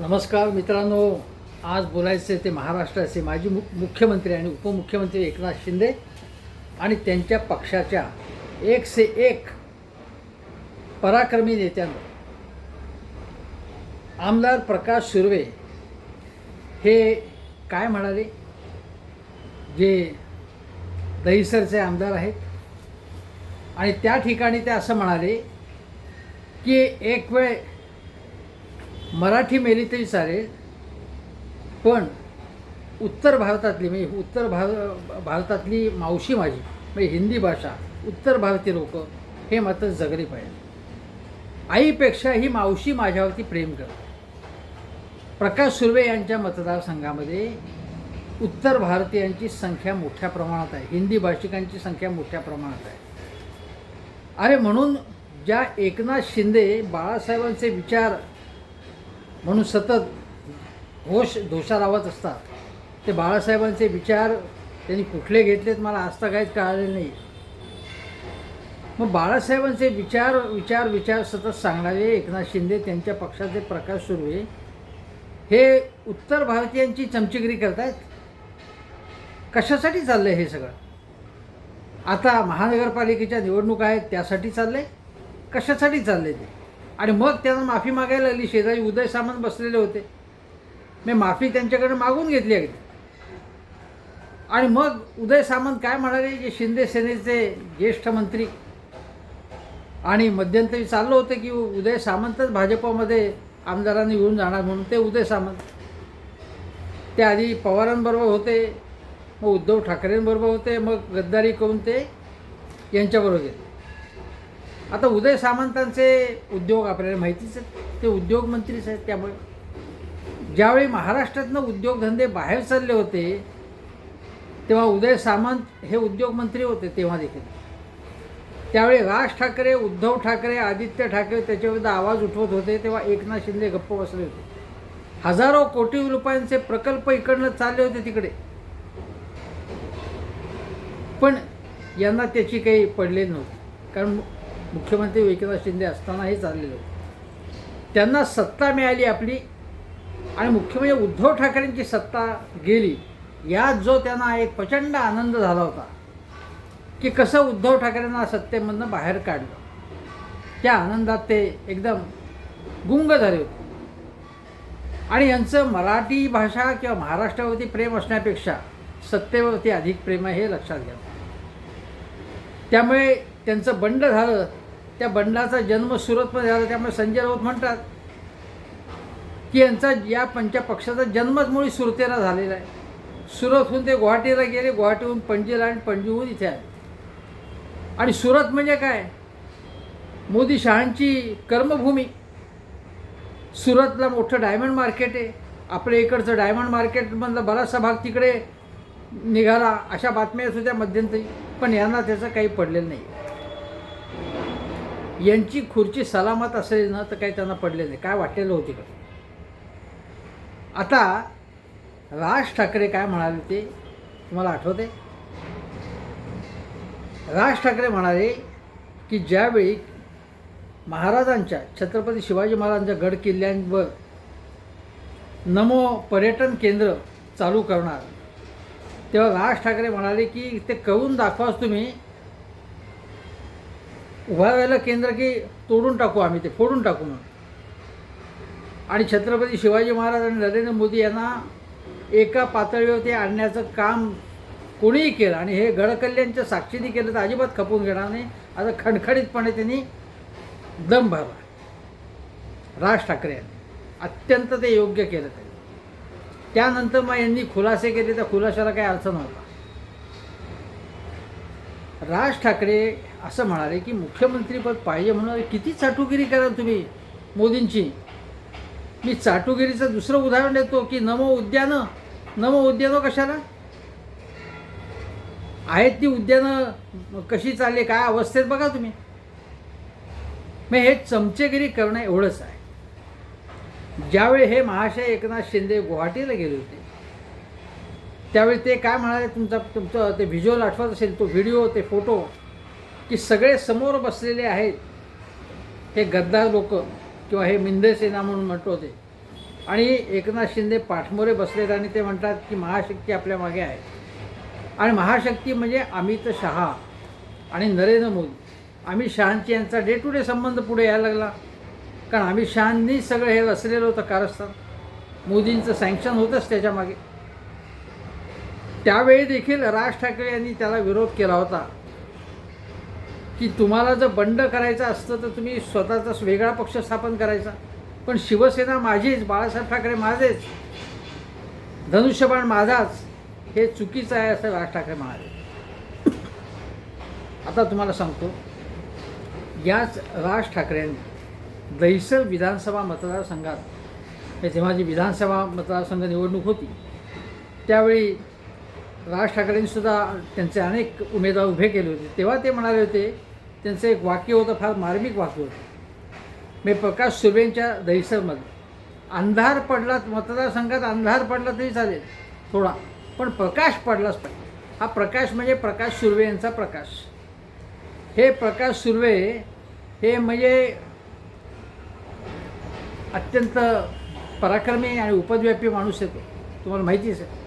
नमस्कार मित्रांनो आज बोलायचे ते महाराष्ट्राचे माजी मु मुख्यमंत्री आणि उपमुख्यमंत्री एकनाथ शिंदे आणि त्यांच्या पक्षाच्या एक से एक पराक्रमी नेत्यांवर. आमदार प्रकाश सुर्वे हे काय म्हणाले? जे दहिसरचे आमदार आहेत. आणि त्या ठिकाणी ते असं म्हणाले की एक वेळ मराठी मेली तरी चालेल पण उत्तर भारतातली म्हणजे उत्तर भार भारतातली मावशी माझी म्हणजे हिंदी भाषा उत्तर भारतीय लोक हे मात्र जगले पाहिजे. आईपेक्षा ही मावशी माझ्यावरती प्रेम करते. प्रकाश सुर्वे यांच्या मतदारसंघामध्ये उत्तर भारतीयांची संख्या मोठ्या प्रमाणात आहे हिंदी भाषिकांची संख्या मोठ्या प्रमाणात आहे. अरे म्हणून ज्या एकनाथ शिंदे बाळासाहेबांचे विचार म्हणून सतत होश धोषा लावत असतात. ते बाळासाहेबांचे विचार त्यांनी कुठले घेतलेत मला आजता काहीच कळाले नाही. मग बाळासाहेबांचे विचार विचार विचार सतत सांगणारे एकनाथ शिंदे त्यांच्या पक्षाचे प्रकाश सुर्वे हे उत्तर भारतीयांची चमचेगिरी करतायत? कशासाठी चाललं आहे हे सगळं? आता महानगरपालिकेच्या निवडणुका आहेत त्यासाठी चाललंय? कशासाठी चाललंय ते? आणि मग त्यांना माफी मागायला लागली. शेजारी उदय सामंत बसलेले होते. मी माफी त्यांच्याकडे मागून घेतली अगदी आणि मग उदय सामंत काय म्हणाले? जे शिंदे सेनेचे ज्येष्ठ मंत्री आणि मध्यंतरी चाललं होतं की उदय सामंतच भाजपमध्ये आमदारांनी घेऊन जाणार म्हणून ते उदय सामंत. ते आधी पवारांबरोबर होते मग उद्धव ठाकरेंबरोबर होते मग गद्दारी करून ते यांच्याबरोबर गेले. आता उदय सामंतांचे उद्योग आपल्याला माहितीच आहेत. ते उद्योगमंत्रीच आहेत त्यामुळे. ज्यावेळी महाराष्ट्रातनं उद्योगधंदे बाहेर चालले होते तेव्हा उदय सामंत हे उद्योगमंत्री होते तेव्हा देखील. त्यावेळी राज ठाकरे उद्धव ठाकरे आदित्य ठाकरे त्याच्याविरुद्ध आवाज उठवत होते तेव्हा एकनाथ शिंदे गप्प बसले होते. हजारो कोटी रुपयांचे प्रकल्प इकडनं चालले होते तिकडे. पण यांना त्याची काही पडले नव्हते. कारण मुख्यमंत्री एकनाथ शिंदे असताना हे चाललेलं होतं. त्यांना सत्ता मिळाली आपली आणि मुख्य म्हणजे उद्धव ठाकरेंची सत्ता गेली यात जो त्यांना एक प्रचंड आनंद झाला होता की कसं उद्धव ठाकरेंना सत्तेमधनं बाहेर काढलं. त्या आनंदात ते एकदम गुंग झाले होते. आणि यांचं मराठी भाषा किंवा महाराष्ट्रावरती प्रेम असण्यापेक्षा सत्तेवरती अधिक प्रेम आहे हे लक्षात घ्या. त्यामुळे त्यांचं बंड झालं त्या बंडाचा जन्म सुरतमध्ये झाला त्यामुळे संजय राऊत म्हणतात की यांचा या पंच्या पक्षाचा जन्मच मुळी सुरतेला झालेला आहे. सुरतहून ते गुवाहाटीला गेले गुवाहाटीहून पणजीला आणि पणजीहून इथे आले. आणि सुरत म्हणजे काय? मोदी शहांची कर्मभूमी. सुरतला मोठं डायमंड मार्केट आहे. आपल्या इकडचं डायमंड मार्केटमधला बराचसा भाग तिकडे निघाला अशा बातम्या येत होत्या मध्यंतरी पण यांना त्याचं काही पडलेलं नाही. यांची खुर्ची सलामत असेल ना तर काही त्यांना पडले नाही. काय वाटलेलं होती का आता राज ठाकरे काय म्हणाले ते तुम्हाला आठवते राज ठाकरे म्हणाले की ज्यावेळी महाराजांच्या छत्रपती शिवाजी महाराजांच्या गड किल्ल्यांवर नमो पर्यटन केंद्र चालू करणार तेव्हा राज ठाकरे म्हणाले की ते करून दाखवाच तुम्ही उभा व्हायला केंद्र की तोडून टाकू आम्ही ते फोडून टाकू म्हणून. आणि छत्रपती शिवाजी महाराज आणि नरेंद्र मोदी यांना एका पातळीवरती आणण्याचं काम कोणीही केलं आणि हे गडकल्याणच्या साक्षीने केलं तर अजिबात खपून घेणार नाही. आता खणखणीतपणे त्यांनी दम भरला. राज ठाकरे यांनी. अत्यंत ते योग्य केलं त्यांनी. त्यानंतर मग यांनी खुलासे केले त्या खुलाशाला काही अर्थ नव्हता राज ठाकरे असं म्हणाले की मुख्यमंत्रीपद पाहिजे म्हणून किती चाटुगिरी कराल तुम्ही मोदींची. मी चाटुगिरीचं दुसरं उदाहरण देतो की नमो उद्यानं नमो उद्यानं कशाला? आहेत ती उद्यानं कशी चालली काय अवस्थेत बघा तुम्ही. मग हे चमचेगिरी करणं एवढंच आहे. ज्यावेळी हे महाशय एकनाथ शिंदे गुवाहाटीला गेले होते त्यावेळी ते काय म्हणाले तुमचा तुमचं ते व्हिज्युअल आठवत असेल तो व्हिडिओ ते फोटो की सगळे समोर बसलेले आहेत हे गद्दार लोक किंवा हे मिंदेसेना म्हणून म्हणतो ते आणि एकनाथ शिंदे पाठमोरे बसलेत आणि ते म्हणतात की महाशक्ती आपल्या मागे आहे. आणि महाशक्ती म्हणजे अमित शहा आणि नरेंद्र मोदी. अमित शहांची यांचा डे टू डे संबंध पुढे यायला लागला. कारण अमित शहांनी सगळं हे रचलेलं होतं कारस्थान. मोदींचं सँक्शन होतंच त्याच्यामागे. त्यावेळी देखील राज ठाकरे यांनी त्याला विरोध केला होता. की तुम्हाला जर बंड करायचं असतं तर तुम्ही स्वतःचाच वेगळा पक्ष स्थापन करायचा. पण शिवसेना माझीच बाळासाहेब ठाकरे माझेच धनुष्यबाण माझाच हे चुकीचं आहे असं राज ठाकरे म्हणाले. आता तुम्हाला सांगतो याच राज ठाकरेंनी दहिसर विधानसभा मतदारसंघात हे जी विधानसभा मतदारसंघ निवडणूक होती त्यावेळी राज ठाकरेंनीसुद्धा त्यांचे अनेक उमेदवार उभे केले होते. तेव्हा ते म्हणाले होते त्यांचं एक वाक्य होतं फार मार्मिक वाक्य होतं. मी प्रकाश सुबेंच्या दहिसरमध्ये. अंधार पडला मतदारसंघात अंधार पडला तरी चालेल थोडा. पण प्रकाश पडलाच पाहिजे. हा प्रकाश म्हणजे प्रकाश सुर्वे यांचा प्रकाश. हे प्रकाश सुर्वे हे म्हणजे अत्यंत पराक्रमी आणि उपद्व्यापी माणूस येतो तुम्हाला माहितीच आहे.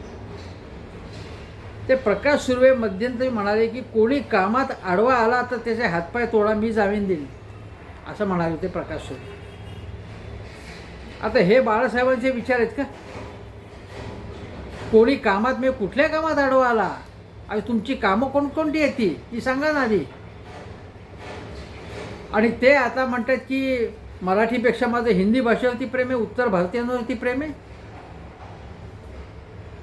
ते प्रकाश सुर्वे मध्यंतरी म्हणाले की कोणी कामात आडवा आला तर त्याचे हातपाय तोडा मी जामीन देईन. असं म्हणाले होते प्रकाश सुर्वे. आता हे बाळासाहेबांचे विचार आहेत का? कोणी कामात मी कुठल्या कामात आडवा आला? आणि तुमची कामं कोणकोणती आहेत ती? ती सांगा ना आधी. आणि ते आता म्हणतात की मराठीपेक्षा माझं हिंदी भाषेवरती प्रेम आहे उत्तर भारतीयांवरती प्रेम आहे?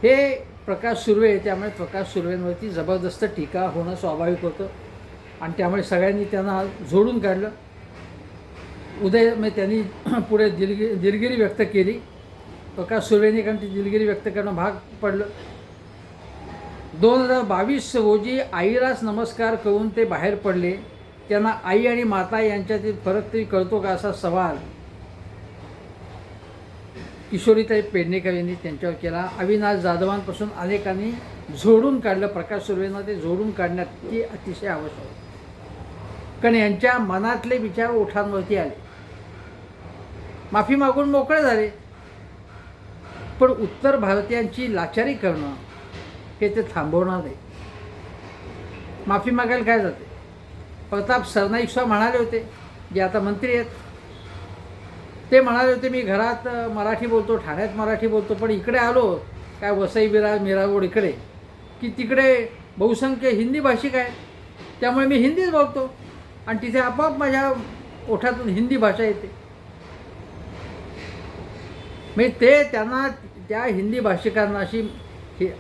हे प्रकाश सुर्वे त्यामुळे प्रकाश सुर्वेंवरती जबरदस्त टीका होणं स्वाभाविक होतं. आणि त्यामुळे सगळ्यांनी त्यांना जोडून काढलं. उदय म्हणजे त्यांनी पुढे दिलगिरी दिलगिरी व्यक्त केली. प्रकाश सुर्वेंनी कारण ती दिलगिरी व्यक्त करणं भाग पडलं. दोन हजार बावीस रोजी आईलाच नमस्कार करून ते बाहेर पडले. त्यांना आई आणि माता यांच्यातील फरक तरी कळतो का असा सवाल किशोरीताई पेडणेकर यांनी त्यांच्यावर केला. अविनाश जाधवांपासून अनेकांनी झोडून काढलं. प्रकाश सुर्वेंना ते झोडून काढण्यात ती अतिशय आवश्यक होती. कारण यांच्या मनातले विचार ओठांवरती आले. माफी मागून मोकळे झाले. पण उत्तर भारतीयांची लाचारी करणं हे ते थांबवणार नाही. माफी मागायला काय जाते? प्रताप सरनाईक म्हणाले होते जे आता मंत्री आहेत. ते म्हणाले होते मी घरात मराठी बोलतो ठाण्यात मराठी बोलतो पण इकडे आलो काय वसई विरार मिरागोड इकडे की तिकडे बहुसंख्य हिंदी भाषिक आहेत त्यामुळे मी हिंदीच बोलतो आणि तिथे आपोआप माझ्या ओठातून हिंदी भाषा येते. मी ते त्यांना त्या हिंदी भाषिकांना अशी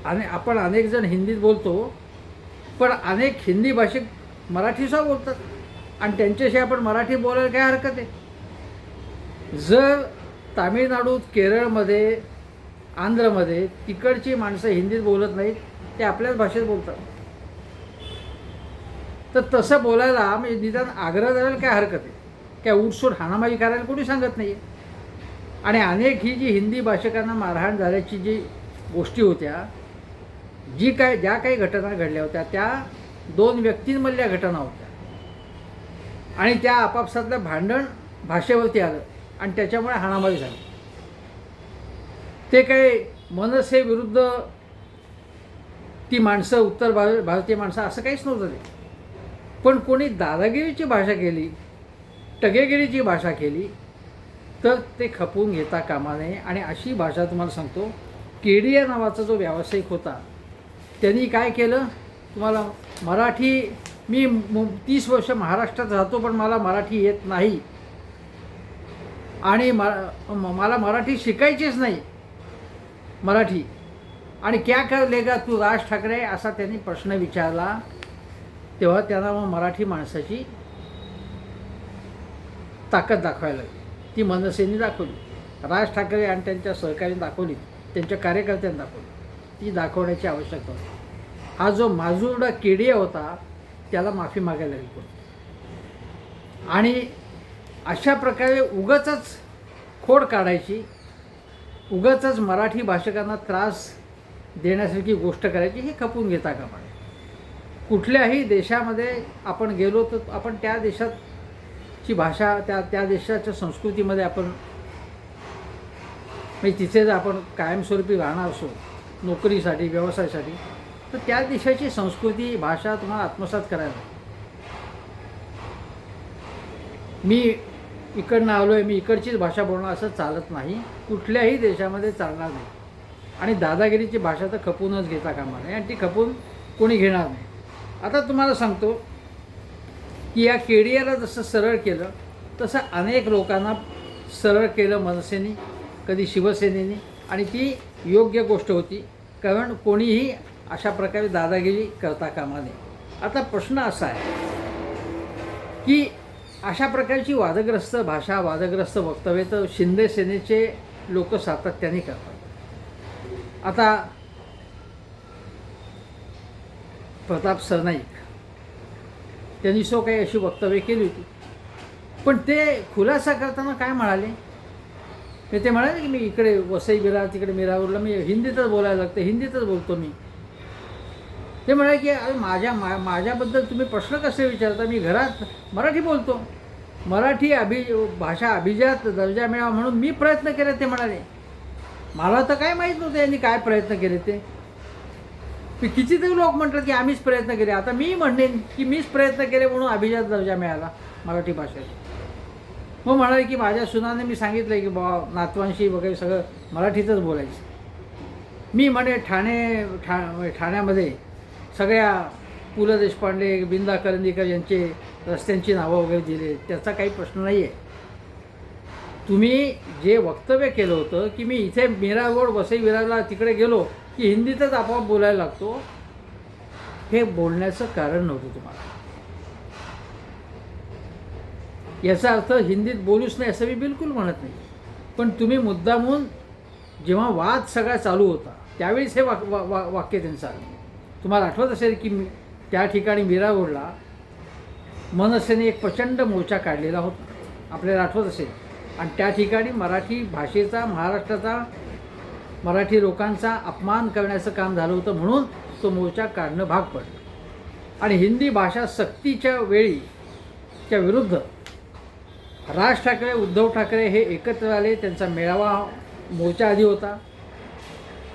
आणि आपण अनेक जण हिंदीत बोलतो पण अनेक हिंदी भाषिक मराठीसुद्धा बोलतात. आणि त्यांच्याशी आपण मराठी बोलायला काय हरकत आहे? जर तामिळनाडूत केरळमध्ये आंध्रमध्ये तिकडची माणसं हिंदीत बोलत नाहीत ते आपल्याच भाषेत बोलतात. तर तसं बोलायला म्हणजे निदान आग्रह करायला काय हरकत आहे? काय उठसूट हाणामाई करायला कोणी सांगत नाही आणि अनेक ही जी हिंदी भाषिकांना मारहाण झाल्याची जी गोष्टी होत्या जी काय ज्या काही घटना घडल्या होत्या त्या दोन व्यक्तींमधल्या घटना होत्या. आणि त्या आपापसातलं भांडण भाषेवरती आलं. आणि त्याच्यामुळे हाणामारी झाली. ते काय मनसे विरुद्ध ती माणसं उत्तर भार भारतीय माणसं असं काहीच नव्हतं ते. पण कोणी दादागिरीची भाषा केली टगेगिरीची भाषा केली तर ते खपवून घेता कामा नये. आणि अशी भाषा तुम्हाला सांगतो केडिया नावाचा जो व्यावसायिक होता त्यांनी काय केलं? तुम्हाला मराठी मी तीस वर्ष महाराष्ट्रात राहतो पण मला मराठी येत नाही. आणि म म- मला मराठी शिकायचीच नाही. मराठी. आणि क्या कर लेगा तू राज ठाकरे? असा त्यांनी प्रश्न विचारला. तेव्हा त्यांना मग मराठी माणसाची ताकद दाखवायला लागली. ती मनसेने दाखवली. राज ठाकरे आणि त्यांच्या सहकारी दाखवली. त्यांच्या कार्यकर्त्यांनी दाखवली. ती दाखवण्याची आवश्यकता होती. हा जो माजुरडा केडिया होता त्याला माफी मागायला लागली आणि अशा प्रकारे उगाचच खोड काढायची उगाचच मराठी भाषकांना त्रास देण्यासारखी गोष्ट करायची हे खपून घेता कामा नये. कुठल्याही देशामध्ये आपण गेलो तर आपण त्या देशाची भाषा त्या त्या देशाच्या संस्कृतीमध्ये आपण म्हणजे तिथे जर आपण कायमस्वरूपी राहणार असो नोकरीसाठी व्यवसायासाठी तर त्या देशाची संस्कृती भाषा तुम्हाला आत्मसात करायला लागेल. मी इकडनं आलो आहे मी इकडचीच भाषा बोलणं असं चालत नाही. कुठल्याही देशामध्ये चालणार नाही. आणि दादागिरीची भाषा तर खपूनच घेता कामा नये. आणि ती खपून कोणी घेणार नाही. आता तुम्हाला सांगतो की या केडियाला जसं सरळ केलं तसं अनेक लोकांना सरळ केलं मनसेने कधी शिवसेनेने. आणि ती योग्य गोष्ट होती कारण कोणीही अशा प्रकारे दादागिरी करता कामा नये. आता प्रश्न असा आहे की अशा प्रकारची वादग्रस्त भाषा वादग्रस्त वक्तव्य तर शिंदे सेनेचे लोक सातत्याने करतात. आता प्रताप सरनाईक त्यांनी सो काही अशी वक्तव्य केली होती. पण ते खुलासा करताना काय म्हणाले? मी ते म्हणाले की मी इकडे वसई बिरा तिकडे मिरावरला मी हिंदीतच बोलायला लागतं हिंदीतच बोलतो मी. ते म्हणाले की अरे माझ्या मा माझ्याबद्दल तुम्ही प्रश्न कसे विचारता? मी घरात मराठी बोलतो. मराठी अभि भाषा अभिजात दर्जा मिळावा म्हणून मी प्रयत्न केले ते म्हणाले. मला तर काय माहीत नव्हतं यांनी काय प्रयत्न केले ते. कितीतरी लोक म्हणतात की आम्हीच प्रयत्न केले. आता मी म्हणेन की मीच प्रयत्न केले म्हणून अभिजात दर्जा मिळाला मराठी भाषेत. मग म्हणाले की माझ्या सुनाने मी सांगितलं की बा नातवांशी वगैरे सगळं मराठीतच बोलायचं. मी म्हणे ठाणे ठा ठाण्यामध्ये सगळ्या पु ल देशपांडे बिंदा करंदीकर यांचे रस्त्यांची नावं वगैरे दिले त्याचा काही प्रश्न नाही आहे तुम्ही जे वक्तव्य केलं होतं की मी इथे मीरा रोड वसई विरारला तिकडे गेलो की हिंदीतच आपोआप बोलायला लागतो हे बोलण्याचं कारण नव्हतं तुम्हाला. याचा अर्थ हिंदीत बोलूच नाही असं मी बिलकुल म्हणत नाही. पण तुम्ही मुद्दामून जेव्हा वाद सगळा चालू होता त्यावेळीच हे वाक वा वा वाक्य त्यांचं आलं तुम्हाला आठवत असेल की त्या ठिकाणी मीरा मनसेने एक प्रचंड मोर्चा काढलेला होता. आपल्याला आठवत असेल. आणि त्या ठिकाणी मराठी भाषेचा महाराष्ट्राचा मराठी लोकांचा अपमान करण्याचं काम झालं होतं म्हणून तो मोर्चा काढणं भाग पडलं. आणि हिंदी भाषा सक्तीच्या वेळी च्या विरुद्ध राज ठाकरे उद्धव ठाकरे हे एकत्र आले. त्यांचा मेळावा मोर्चा आधी होता.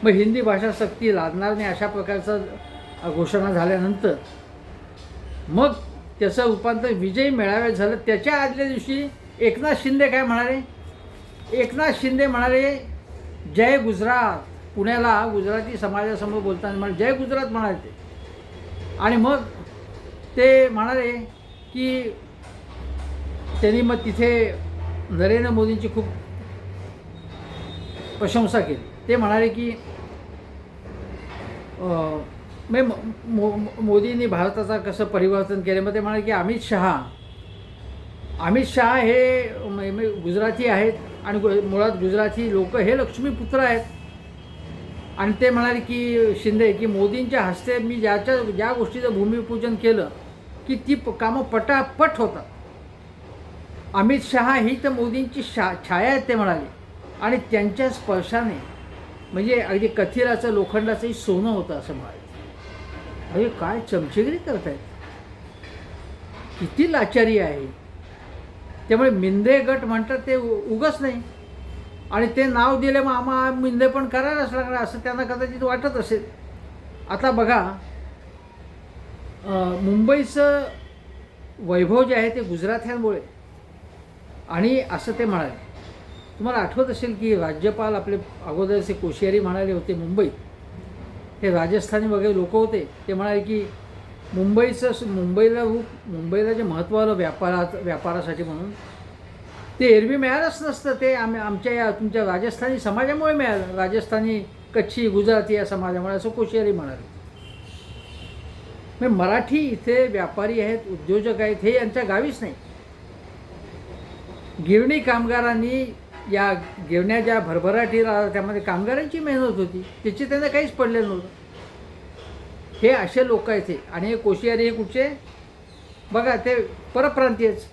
मग हिंदी भाषा सक्ती लादणार नाही अशा प्रकारचा घोषणा झाल्यानंतर मग त्याचं रूपांतर विजयी मेळाव्यात झालं. त्याच्या आदल्या दिवशी एकनाथ शिंदे काय म्हणाले? एकनाथ शिंदे म्हणाले जय गुजरात. पुण्याला गुजराती समाजासमोर बोलताना म्हणाले जय गुजरात म्हणाले ते. आणि मग ते म्हणाले की त्यांनी मग तिथे नरेंद्र मोदींची खूप प्रशंसा केली. ते म्हणाले की म्हणजे अं, मो मोदींनी भारताचा कसं परिवर्तन केलं मग ते म्हणाले की अमित शहा अमित शहा हे म्हणजे गुजराती आहेत आणि गु- मुळात गुजराती लोक हे लक्ष्मीपुत्र आहेत. आणि ते म्हणाले की शिंदे की मोदींच्या हस्ते मी ज्याच्या ज्या गोष्टीचं भूमिपूजन केलं की ती प- कामं पटापट होतात. अमित शहा ही तर मोदींची शा छाया आहेत ते म्हणाले. आणि त्यांच्या स्पर्शाने म्हणजे अगदी कथिराचं लोखंडाचंही सोनं होतं असं म्हणाले. अरे काय चमचेगिरी करतायत? किती लाचारी आहे. त्यामुळे मिंदे गट म्हणतात ते उ- उगच नाही. आणि ते नाव दिले मग आम्हा मिंदे पण करायलाच लागणार असं त्यांना कदाचित वाटत असेल. आता बघा मुंबईचं वैभव जे आहे ते गुजरात्यांमुळे आणि असं ते म्हणाले. तुम्हाला आठवत असेल की राज्यपाल आपले अगोदरचे कोश्यारी म्हणाले होते मुंबईत हे राजस्थानी वगैरे लोक होते ते म्हणाले की मुंबईचं मुंबईला रूप मुंबईला जे महत्त्व आलं व्यापारात व्यापारासाठी म्हणून ते एरवी मिळालंच नसतं. ते आम आमच्या या तुमच्या राजस्थानी समाजामुळे मिळालं. राजस्थानी कच्छी गुजराती या समाजामुळे असं कोश्यारी म्हणाले. मग मराठी इथे व्यापारी आहेत उद्योजक आहेत हे यांच्या गावीच नाही. गिरणी कामगारांनी या घेवण्या ज्या भरभराटी राहतात त्यामध्ये कामगारांची मेहनत होती त्याची त्यांना काहीच पडले नव्हतं. हे असे लोक आहेत हे. आणि हे कोशियारी हे कुठचे? बघा ते परप्रांतीयच.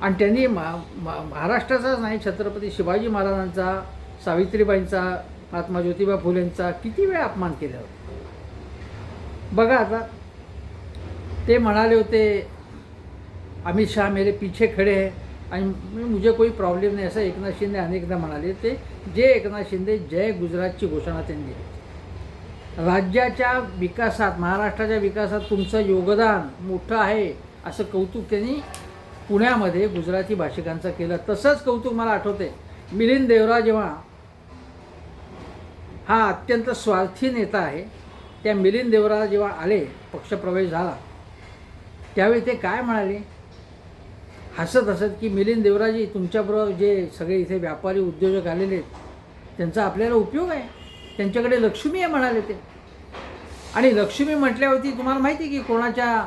आणि त्यांनी मा महाराष्ट्राचाच नाही छत्रपती शिवाजी महाराजांचा सावित्रीबाईंचा महात्मा ज्योतिबा फुलेंचा किती वेळा अपमान केला होता. बघा आता ते म्हणाले होते अमित शहा मेरे पीछे खडे है. आणि म्हणजे मुझे कोई प्रॉब्लेम नाही. असं एकनाथ शिंदे अनेकदा म्हणाले ते जे एकनाथ शिंदे जय गुजरातची घोषणा त्यांनी दिली राज्याच्या विकासात महाराष्ट्राच्या विकासात तुमचं योगदान मोठं आहे असं कौतुक त्यांनी पुण्यामध्ये गुजराती भाषिकांचं केलं. तसंच कौतुक मला आठवते मिलिंद देवरा जेव्हा हा अत्यंत स्वार्थी नेता आहे त्या मिलिंद देवरा जेव्हा आले पक्षप्रवेश झाला त्यावेळी ते काय म्हणाले? हसत हसत की मिलिंद देवराजी तुमच्याबरोबर जे सगळे इथे व्यापारी उद्योजक आलेले आहेत त्यांचा आपल्याला उपयोग आहे. त्यांच्याकडे लक्ष्मी आहे म्हणाले ते. आणि लक्ष्मी म्हटल्यावरती तुम्हाला माहिती आहे की कोणाच्या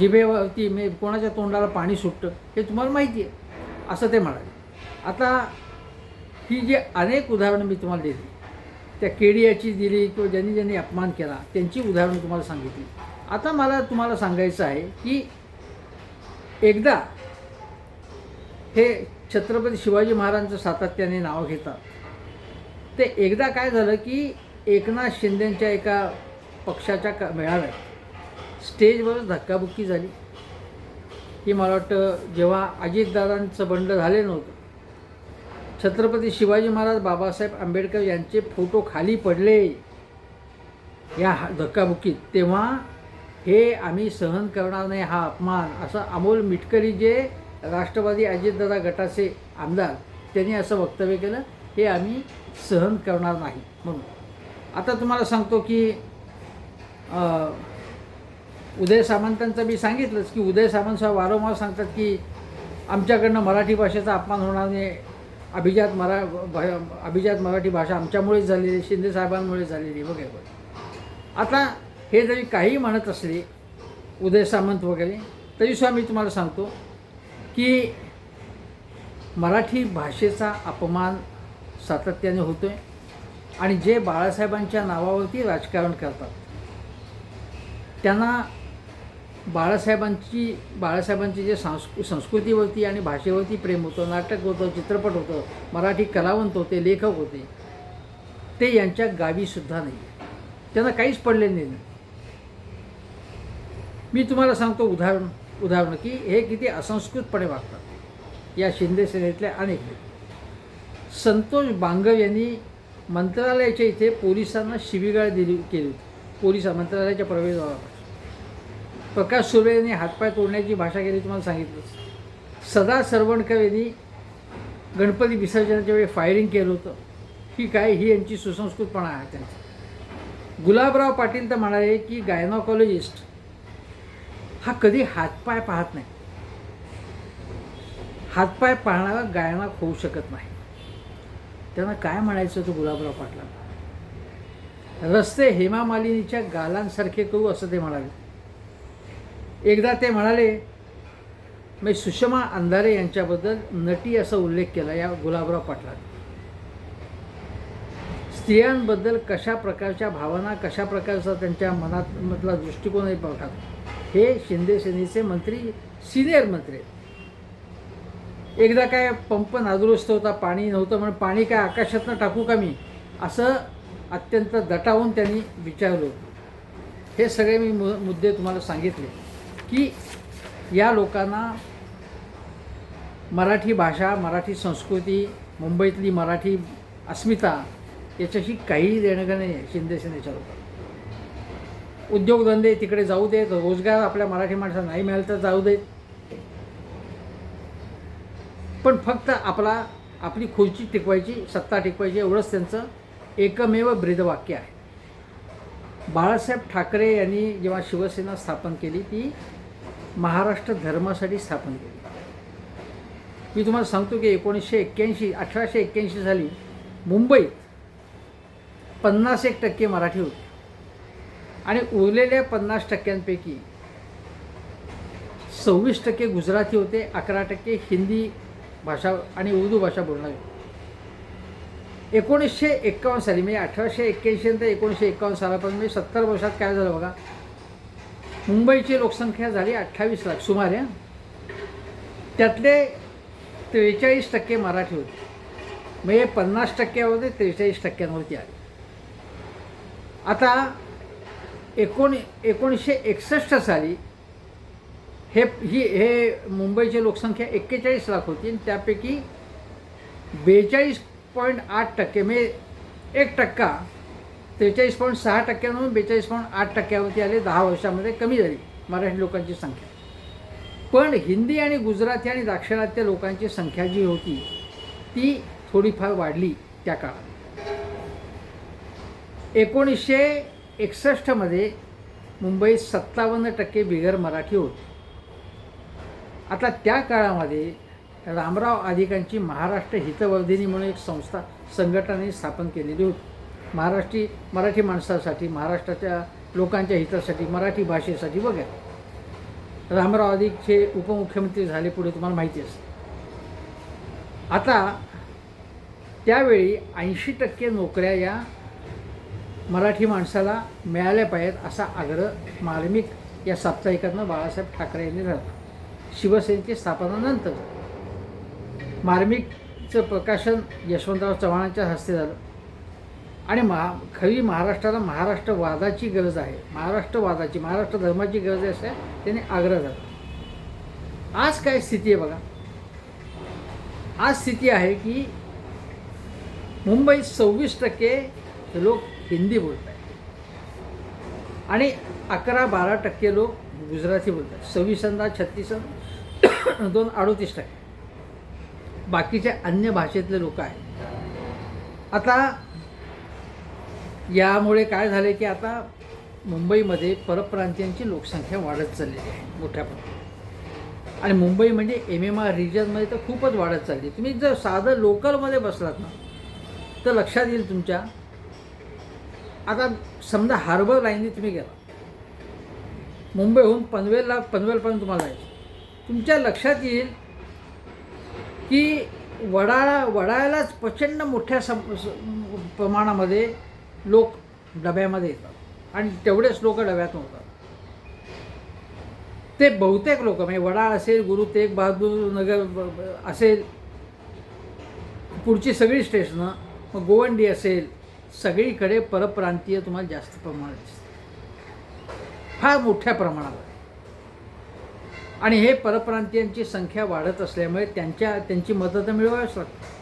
जिभेवरती मी कोणाच्या तोंडाला पाणी सुटतं हे तुम्हाला माहिती आहे. असं ते म्हणाले. आता ही जी अनेक उदाहरणं मी तुम्हाला दिली त्या केडियाची दिली किंवा ज्यांनी ज्यांनी अपमान केला त्यांची उदाहरणं तुम्हाला सांगितली. आता मला तुम्हाला सांगायचं आहे की एकदा हे छत्रपती शिवाजी महाराजांचं सातत्याने नाव घेतात. ते एकदा काय झालं की एकनाथ शिंदेंच्या एका पक्षाच्या का मेळाव्यात स्टेजवर धक्काबुक्की झाली. की मला वाटतं जेव्हा अजितदादांचं बंड झाले नव्हतं छत्रपती शिवाजी महाराज बाबासाहेब आंबेडकर यांचे फोटो खाली पडले या हा- धक्काबुक्कीत तेव्हा हे आम्ही सहन करणार नाही हा अपमान. असं अमोल मिटकरी जे राष्ट्रवादी अजितदादा गटाचे आमदार त्यांनी असं वक्तव्य केलं हे आम्ही सहन करणार नाही म्हणून. आता तुम्हाला सांगतो की उदय सामंतांचं मी सांगितलंच की उदय सामंत साहेब वारंवार सांगतात की आमच्याकडनं मराठी भाषेचा अपमान होणार नाही. अभिजात मरा भा- अभिजात मराठी भाषा आमच्यामुळेच झालेली शिंदे साहेबांमुळे झालेली वगैरे वगैरे आता हे जरी काही म्हणत असले उदय सामंत वगैरे तरीसुद्धा मी तुम्हाला सांगतो की मराठी भाषेचा अपमान सातत्याने होतो आहे आणि जे बाळासाहेबांच्या नावावरती राजकारण करतात त्यांना बाळासाहेबांची बाळासाहेबांची जे संस्कृ संस्कृतीवरती आणि भाषेवरती प्रेम होतं नाटक होतं चित्रपट होतं मराठी कलावंत होते लेखक होते ते यांच्या गावीसुद्धा नाही त्यांना काहीच पडले नाही. मी तुम्हाला सांगतो उदाहरण उदाहरण की हे किती असंस्कृतपणे वागतात. या शिंदे सेनेतल्या अनेक संतोष बांगव यांनी मंत्रालयाच्या इथे पोलिसांना शिबिगाळ दिली केली होती. पोलीस मंत्रालयाच्या प्रवेशद्वारापासून. प्रकाश सुर्वे यांनी हातपाय तोडण्याची भाषा केली तुम्हाला सांगितलंच सदा सरवणकर यांनी गणपती विसर्जनाच्या वेळी फायरिंग केलं होतं. ही काय? ही यांची सुसंस्कृतपणा आहे त्यांची. गुलाबराव पाटील तर म्हणाले की गायनॉकॉलॉजिस्ट हा कधी हातपाय पाहत नाही. हातपाय पाहणारा गायनाक होऊ शकत नाही. त्यांना काय म्हणायचं तो गुलाबराव पाटलांना? रस्ते हेमा मालिनीच्या गालांसारखे करू असं ते म्हणाले. एकदा ते म्हणाले मी सुषमा अंधारे यांच्याबद्दल नटी असा उल्लेख केला या गुलाबराव पाटलांनी. स्त्रियांबद्दल कशा प्रकारच्या भावना कशा प्रकारचा त्यांच्या मनात मधला दृष्टिकोन आहे हे शिंदे सेनेचे मंत्री सिनियर मंत्री. आहेत. एकदा काय पंप नादुरुस्त होता पाणी नव्हतं म्हणून पाणी काय आकाशातनं टाकू का मी? असं अत्यंत दटावून त्यांनी विचारलं. होतं हे सगळे मी मु मुद्दे तुम्हाला सांगितले की या लोकांना मराठी भाषा मराठी संस्कृती मुंबईतली मराठी अस्मिता याच्याशी काहीही देणं नाही आहे शिंदे सेनेच्या लोकांना. उद्योगधंदे तिकडे जाऊ देत रोजगार आपल्या मराठी माणसाला नाही मिळालं तर जाऊ देत पण फक्त आपला आपली खुर्ची टिकवायची सत्ता टिकवायची एवढंच त्यांचं एकमेव ब्रीदवाक्य आहे. बाळासाहेब ठाकरे यांनी जेव्हा शिवसेना स्थापन केली ती महाराष्ट्र धर्मासाठी स्थापन केली. मी तुम्हाला सांगतो की एकोणीसशे एक्क्याऐंशी अठराशे एक्क्याऐंशी साली मुंबईत पन्नास एक टक्के मराठी होते. आणि उरलेल्या पन्नास टक्क्यांपैकी सव्वीस टक्के गुजराती होते अकरा टक्के हिंदी भाषा आणि उर्दू भाषा बोलणारे एकोणीसशे एक्कावन्न साली म्हणजे अठराशे एक्क्याऐंशी ते एकोणीसशे एक्कावन्न सालापर्यंत म्हणजे सत्तर वर्षात काय झालं बघा? मुंबईची लोकसंख्या झाली अठ्ठावीस लाख सुमारे त्यातले त्रेचाळीस टक्के मराठी होते. म्हणजे पन्नास टक्क्यावरती त्रेचाळीस टक्क्यांवरती आले. आता एकोणी एकोणीसशे एकसष्ट साली हे ही हे मुंबईची लोकसंख्या एक्केचाळीस लाख होती आणि त्यापैकी बेचाळीस पॉईंट आठ टक्के म्हणजे एक टक्का त्रेचाळीस पॉईंट सहा टक्क्यांवरून बेचाळीस पॉईंट आठ टक्क्यावरती आले दहा वर्षामध्ये कमी झाली मराठी लोकांची संख्या. पण हिंदी आणि गुजराती आणि दाक्षिणात्य लोकांची संख्या जी होती ती थोडीफार वाढली त्या काळात. एकोणीसशे एकसष्टमध्ये मुंबईत सत्तावन्न टक्के बिगर मराठी होती. आता त्या काळामध्ये रामराव आदिकांची महाराष्ट्र हितवर्धिनी म्हणून एक संस्था संघटनाने स्थापन केलेली होती. महाराष्ट्री मराठी माणसासाठी महाराष्ट्राच्या लोकांच्या हितासाठी मराठी भाषेसाठी वगैरे. रामराव आदिकचे उपमुख्यमंत्री झाले पुढे तुम्हाला माहिती असेल. आता त्यावेळी ऐंशी टक्के नोकऱ्या या मराठी माणसाला मिळाल्या पाहिजेत असा आग्रह मार्मिक या साप्ताहिकातनं बाळासाहेब ठाकरे यांनी धरला शिवसेनेची स्थापनानंतर मार्मिकचं प्रकाशन यशवंतराव चव्हाणांच्या हस्ते झालं. आणि महा खरी महाराष्ट्राला महाराष्ट्रवादाची गरज आहे. महाराष्ट्रवादाची महाराष्ट्र धर्माची गरज आहे असं त्याने आग्रह झाला. आज काय स्थिती आहे बघा. आज स्थिती आहे की मुंबईत सव्वीस टक्के लोक हिंदी बोलत आणि अकरा बारा टक्के लोक गुजराती बोलतात. सव्वीसंदा छत्तीसन दोन अडोतीस टक्के. बाकीचे अन्य भाषेतले लोक आहेत. आता यामुळे काय झाले की आता मुंबईमध्ये परप्रांतीयांची लोकसंख्या वाढत चाललेली आहे मोठ्या प्रमाणात. आणि मुंबई म्हणजे एम एम आर रिजनमध्ये तर खूपच वाढत चालली तुम्ही जर साधं लोकलमध्ये बसलात ना तर लक्षात येईल तुमच्या आता समजा हार्बर लाईनने तुम्ही गेला मुंबईहून पनवेलला पनवेलपर्यंत तुम्हाला जायचं. तुमच्या लक्षात येईल की वडाळा वडाळ्यालाच प्रचंड मोठ्या सम स- प्रमाणामध्ये लोक डब्यामध्ये येतात. आणि तेवढेच लोक डब्यात होतात. ते बहुतेक लोक म्हणजे वडाळ असेल गुरु तेग बहादूर नगर असेल पुढची सगळी स्टेशनं मग गोवंडी असेल सगळीकडे परप्रांतीय तुम्हाला जास्त प्रमाणात दिसते. फार मोठ्या प्रमाणावर. आणि हे परप्रांतीयांची संख्या वाढत असल्यामुळे त्यांच्या त्यांची मदत मिळवावीच लागते.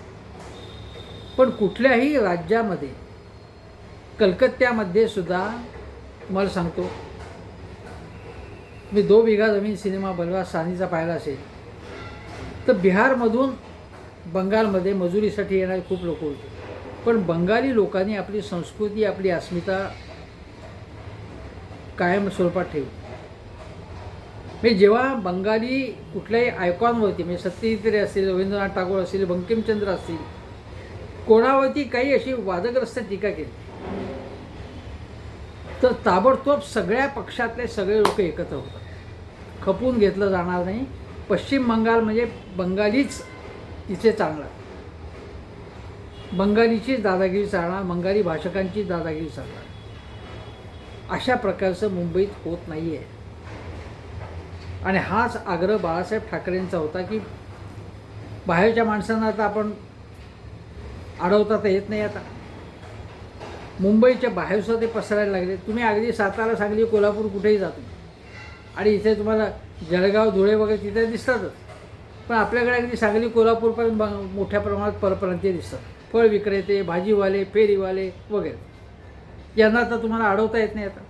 पण कुठल्याही राज्यामध्ये कलकत्त्यामध्ये सुद्धा तुम्हाला सांगतो मी दो बिघा जमीन सिनेमा बलवा सानीचा पाहिला असेल तर बिहारमधून बंगालमध्ये मजुरीसाठी येणारे खूप लोक होते. पण बंगाली लोकांनी आपली संस्कृती आपली अस्मिता कायम स्वरूपात ठेवली. म्हणजे जेव्हा बंगाली कुठल्याही आयकॉनवरती म्हणजे सत्यजित असतील रवींद्रनाथ टागोर असतील बंकिमचंद्र असतील कोणावरती काही अशी वादग्रस्त टीका केली. तर ताबडतोब सगळ्या पक्षातले सगळे लोक एकत्र होतात. खपून घेतलं जाणार नाही. पश्चिम बंगाल म्हणजे बंगालीच तिथे चांगला बंगालीचीच दादागिरी चालणार बंगाली भाषकांचीच दादागिरी चालणार. अशा प्रकारचं मुंबईत होत नाही आहे आणि हाच आग्रह बाळासाहेब ठाकरेंचा होता की बाहेरच्या माणसांना आता आपण अडवता तर येत नाही आता. मुंबईच्या बाहेरसुद्धा ते पसरायला लागले. तुम्ही अगदी सातारा सांगली कोल्हापूर कुठेही जातो आणि इथे तुम्हाला जळगाव धुळे वगैरे तिथे दिसतातच. पण आपल्याकडे अगदी सांगली कोल्हापूरपर्यंत ब- मोठ्या प्रमाणात परप्रांतीय दिसतात. फळ विक्रेते भाजीवाले फेरीवाले वगैरे यांना तर तुम्हाला अडवता येत नाही आता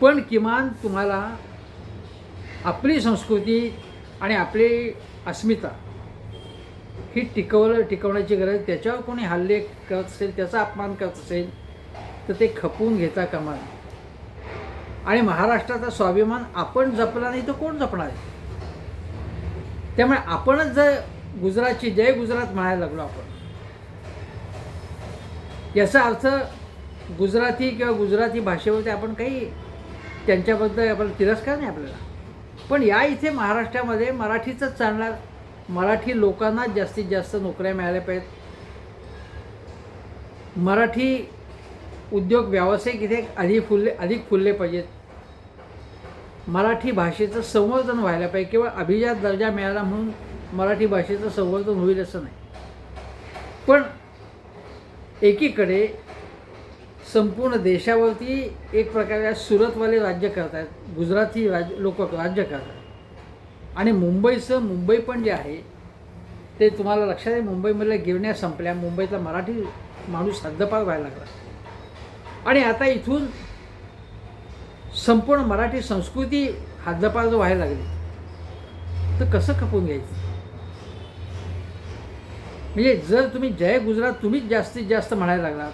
पण किमान तुम्हाला आपली संस्कृती आणि आपली अस्मिता ही टिकवलं टिकवण्याची गरज आहे. त्याच्यावर कोणी हल्ले करत असेल त्याचा अपमान करत असेल तर ते खपवून घेता कामा नये. आणि महाराष्ट्राचा स्वाभिमान आपण जपला नाही तर कोण जपणार आहे त्यामुळे आपणच जर गुजरातची जय गुजरात म्हणायला लागलो आपण याचा अर्थ गुजराती किंवा गुजराती भाषेवरती आपण काही त्यांच्याबद्दल आपण तिरस्कार नाही आपल्याला. पण या इथे महाराष्ट्रामध्ये मराठीचंच चालणार. मराठी लोकांना जास्तीत जास्त नोकऱ्या मिळाल्या पाहिजेत. मराठी उद्योग व्यावसायिक इथे अधिक फुलले अधिक फुलले पाहिजेत. मराठी भाषेचं संवर्धन व्हायला पाहिजे किंवा अभिजात दर्जा मिळाला म्हणून मराठी भाषेचं संवर्धन होईल असं नाही. पण एकीकडे संपूर्ण देशावरती एक प्रकारे सुरतवाले राज्य करत आहेत गुजराती राज लोक राज्य करतात. आणि मुंबईचं मुंबई पण जे आहे ते तुम्हाला लक्षात आहे मुंबईमधल्या गिरण्या संपल्या मुंबईतला मराठी माणूस हद्दपार व्हायला लागला. आणि आता इथून संपूर्ण मराठी संस्कृती हद्दपार व्हायला लागली तर कसं खपून घ्यायचं? म्हणजे जर तुम्ही जय गुजरात तुम्हीच जास्तीत जास्त म्हणायला लागलात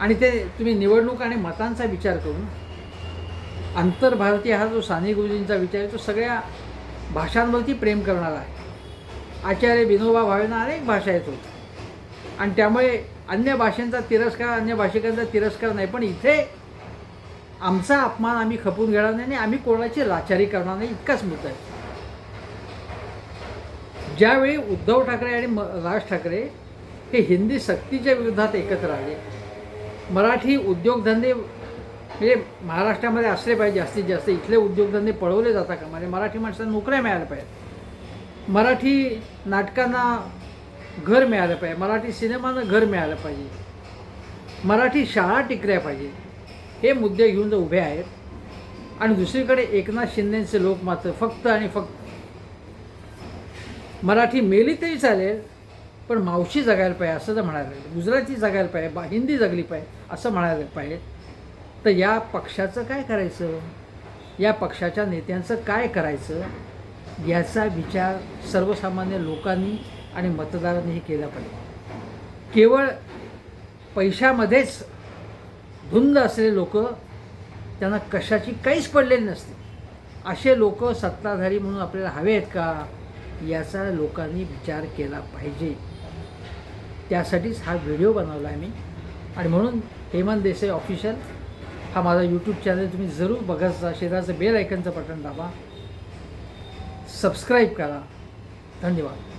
आणि ते तुम्ही निवडणूक आणि मतांचा विचार करून आंतरभारतीय हा जो साने गुरुजींचा विचार आहे तो सगळ्या भाषांवरती प्रेम करणारा आहे. आचार्य विनोबा भावेंना अनेक भाषा येत होत्या. आणि त्यामुळे अन्य भाषांचा तिरस्कार अन्य भाषिकांचा तिरस्कार नाही पण इथे आमचा अपमान आम्ही खपून घेणार नाही आणि आम्ही कोणाची लाचारी करणार नाही इतकाच मुद्दा आहे. ज्यावेळी उद्धव ठाकरे आणि म राज ठाकरे हे हिंदी सक्तीच्या विरोधात एकत्र आले मराठी उद्योगधंदे म्हणजे महाराष्ट्रामध्ये असले पाहिजे जास्तीत जास्त इथले उद्योगधंदे पळवले जाता का? म्हणजे मराठी माणसांना नोकऱ्या मिळाल्या पाहिजेत. मराठी नाटकांना घर मिळालं पाहिजे. मराठी सिनेमांना घर मिळालं पाहिजे. मराठी शाळा टिकल्या पाहिजे. हे मुद्दे घेऊन जर उभे आहेत. आणि दुसरीकडे एकनाथ शिंदेचे लोक मात्र फक्त आणि फक्त मराठी मेली तरी चालेल पण मावशी जगायला पाहिजे असं तर म्हणायला लागेल. गुजराती जगायला पाहिजे बा हिंदी जगली पाहिजे असं म्हणायला पाहिजे. तर या पक्षाचं काय करायचं? या पक्षाच्या नेत्यांचं काय करायचं? याचा विचार सर्वसामान्य लोकांनी आणि मतदारांनीही केला पाहिजे. केवळ पैशामध्येच धुंद असलेले लोक त्यांना कशाची काहीच पडलेली नसते. असे लोक सत्ताधारी म्हणून आपल्याला हवे आहेत का? याचा लोकांनी विचार केला पाहिजे. त्यासाठीच हा व्हिडिओ बनवला आहे मी. आणि म्हणून हेमंत देसाई ऑफिशियल हा माझा यूट्यूब चॅनल तुम्ही जरूर बघत जा. शेजारचं बेल ऐकनचं बटन दाबा. सबस्क्राईब करा. धन्यवाद.